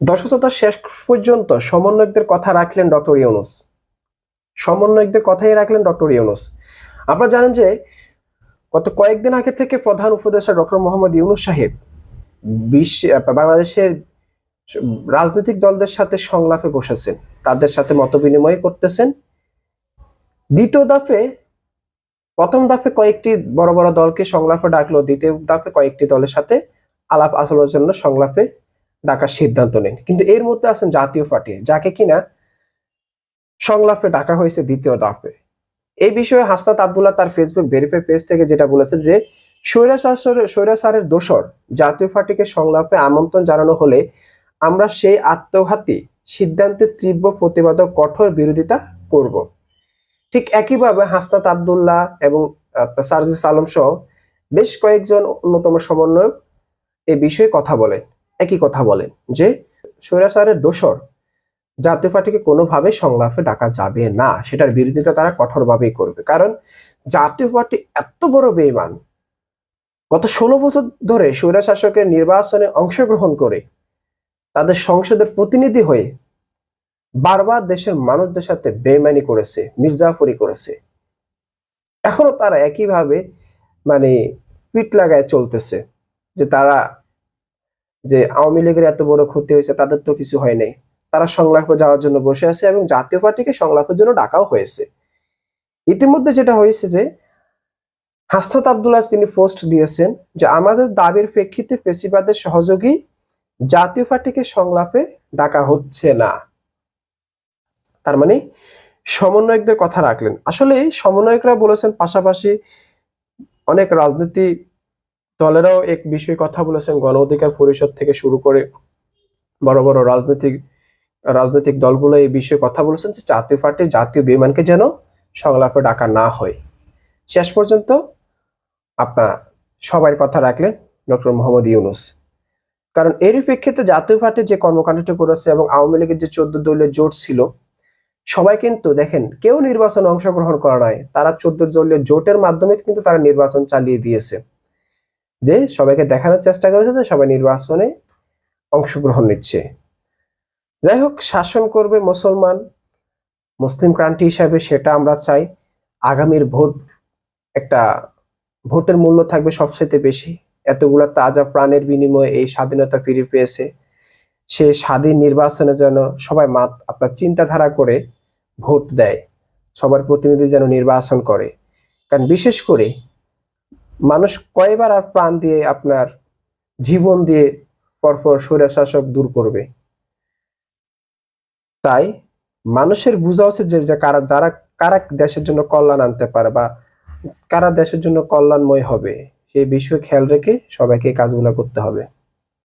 দর্শক শেষ পর্যন্ত সমন্বয়কদের কথা রাখলেন ডক্টর ইউনুস। সমন্বয়কদের কথাই রাখলেন ডক্টর ইউনুস। আপনারা জানেন যে গত কয়েকদিন আগে থেকে প্রধান উপদেষ্টা ডক্টর মোহাম্মদ ইউনুস সাহেব বিশ্ব বাংলাদেশের রাজনৈতিক দলদের সাথে সংলাপে বসেছেন। তাদের সাথে মত বিনিময় করতেছেন। দ্বিতীয় দফে, প্রথম দফে কয়েকটি বড় বড় দলকে সংলাপে ডাকলো। দ্বিতীয় দফে কয়েকটি দলের সাথে আলাপ আলোচনার জন্য সংলাপে ডাকার সিদ্ধান্ত নেন। কিন্তু এর মধ্যে আছেন জাতীয় পার্টি, যাকে কিনা সংলাপে ডাকা হয়েছে দ্বিতীয় দফে এই বিষয়ে হাসনাত আবদুল্লাহ তার ফেসবুক ভেরিফাই পেজ থেকে যেটা বলেছে যে স্বৈরাচারের দোসর জাতীয় পার্টিকে সংলাপে আমন্ত্রণ জানানো হলে আমরা সেই আত্মঘাতী সিদ্ধান্তের তীব্র প্রতিবাদ কঠোর বিরোধিতা করব। ঠিক একইভাবে হাসনাত আবদুল্লাহ এবং সার্জিস আলম সহ বেশ কয়েকজন অন্যতম সমন্বয়ক এ বিষয়ে কথা বলেন। একই কথা বলেন যে স্বৈরাচারের দোসর জাতীয় পার্টিকে কোনোভাবে সংলাপে ডাকা যাবে না, সেটার বিরোধিতা তারা কঠোরভাবেই করবে। কারণ জাতীয় পার্টি এত বড় বেইমান, গত ষোলো বছর ধরে স্বৈরা শাসকের নির্বাচনে অংশগ্রহণ করে তাদের সংসদের প্রতিনিধি হয়ে বারবার দেশের মানুষদের সাথে বেইমানি করেছে, মির্জাফরি করেছে। এখনও তারা একইভাবে মানে পিট লাগায় চলতেছে যে তারা যে আওয়ামী লীগের এত বড় ক্ষতি হয়েছে, তাদের তো কিছু হয় নাই। তারা সংলাপে যাওয়ার জন্য বসে আছে এবং জাতীয় পার্টিকে সংলাপের জন্য ডাকাও হয়েছে। ইতিমধ্যে যেটা হয়েছে যে, হাসনাত আবদুল্লাহ তিনি পোস্ট দিয়েছেন যে, আমাদের দাবির প্রেক্ষিতে ফেসিবাদের সহযোগী জাতীয় পার্টিকে সংলাপে ডাকা হচ্ছে না। তার মানে সমন্বয়কদের কথা রাখলেন। আসলে সমন্বয়করা বলেছেন পাশাপাশি অনেক রাজনীতি দলেরাও এক বিষয়ে কথা বলেছেন, গণ অধিকার পরিষদ থেকে শুরু করে বড় বড় রাজনৈতিক রাজনৈতিক দলগুলো এই বিষয়ে কথা বলেছেন যে জাতীয় পার্টি জাতীয় বিমানকে যেন সংলাপে ডাকা না হয়। শেষ পর্যন্ত আপনার সবার কথা রাখলেন ডক্টর মোহাম্মদ ইউনুস। কারণ এরই প্রেক্ষিতে জাতীয় পার্টি যে কর্মকাণ্ডটি করেছে এবং আওয়ামী লীগের যে চোদ্দ দলীয় জোট ছিল, সবাই কিন্তু দেখেন কেউ নির্বাচনে অংশগ্রহণ করা নাই। তারা চোদ্দ দলীয় জোটের মাধ্যমে কিন্তু তারা নির্বাচন চালিয়ে দিয়েছে। যে সবাইকে দেখানোর চেষ্টা করেছে যে সবাই নির্বাচনে অংশগ্রহণ নিচ্ছে। যাই হোক, শাসন করবে মুসলমান, মুসলিম ক্রান্তি হিসাবে সেটা আমরা চাই। আগামীর ভোট একটা ভোটের মূল্য থাকবে সবচেয়ে বেশি। এতগুলা তাজা প্রাণের বিনিময়ে এই স্বাধীনতা ফিরে পেয়েছে। সে স্বাধীন নির্বাচনে যেন সবাই মাত আপনার চিন্তাধারা করে ভোট দেয়, সবার প্রতিনিধি যেন নির্বাচন করে। কারণ বিশেষ করে মানুষ কয়বার আর প্রাণ দিয়ে আপনার জীবন দিয়ে পরপর স্বৈরাশাসক দূর করবে। তাই মানুষের বোঝা উচিত যে কারা, যারা, কারা দেশের জন্য কল্যাণ আনতে পারে বা কারা দেশের জন্য কল্যাণময় হবে, সেই বিষয়ে খেয়াল রেখে সবাইকে কাজগুলো করতে হবে।